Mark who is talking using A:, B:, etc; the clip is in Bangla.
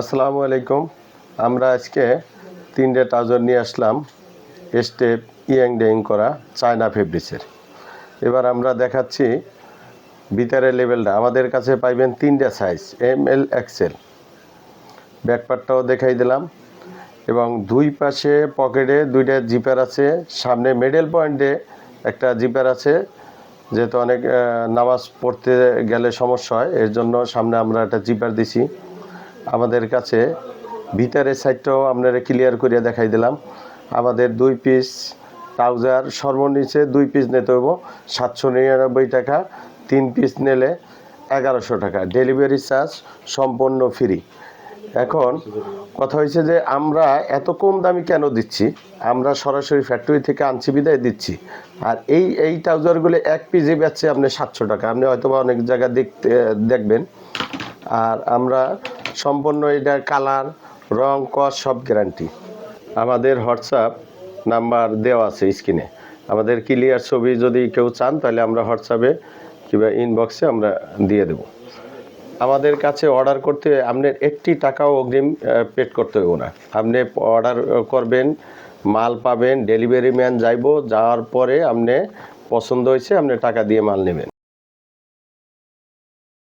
A: আসসালামু আলাইকুম। আমরা আজকে তিনটে ট্রাউজার নিয়ে আসলাম স্টেপ ইয়াং ডেইং করা চায়না ফেব্রিক্সের। এবার আমরা দেখাচ্ছি ভিতরের লেভেলটা আমাদের কাছে পাইবেন তিনটে সাইজ এম এল এক্সেল ব্যাকপার্টটাও দেখাই দিলাম। এবং দুই পাশে পকেটে দুইটা জিপার আছে, সামনে মিডল পয়েন্টে একটা জিপার আছে, যেহেতু অনেক নামাজ পড়তে গেলে সমস্যা হয়, এর জন্য সামনে আমরা একটা জিপার দিছি। আমাদের কাছে ভিতরের সাইডটাও আপনারা ক্লিয়ার করিয়া দেখাই দিলাম। আমাদের দুই পিস ট্রাউজার সর্বনিচে দুই পিস নিতে হইব, সাতশো নিরানব্বই টাকা, তিন পিস নিলে এগারোশো টাকা। ডেলিভারি চার্জ সম্পূর্ণ ফ্রি এখন কথা হয়েছে যে আমরা এত কম দামি কেন দিচ্ছি? আমরা সরাসরি ফ্যাক্টরি থেকে আনছি, বিদায় দিচ্ছি। আর এই এই ট্রাউজারগুলো এক পিসে বেচছে আপনি সাতশো টাকা। আপনি হয়তোবা অনেক জায়গা দেখতে, দেখবেন। আর আমরা সম্পূর্ণ এটার কালার, রং, কস সব গ্যারান্টি আমাদের হোয়াটসঅ্যাপ নাম্বার দেওয়া আছে স্ক্রিনে। আমাদের ক্লিয়ার ছবি যদি কেউ চান, তাহলে আমরা হোয়াটসঅ্যাপে কিংবা ইনবক্সে আমরা দিয়ে দেব। আমাদের কাছে অর্ডার করতে, আপনার একটি টাকাও অগ্রিম পেড করতে হবে না। আপনি অর্ডার করবেন, মাল পাবেন ডেলিভারি ম্যান যাইবো, যাওয়ার পরে আপনি পছন্দ হয়েছে, আপনি টাকা দিয়ে মাল নেবেন।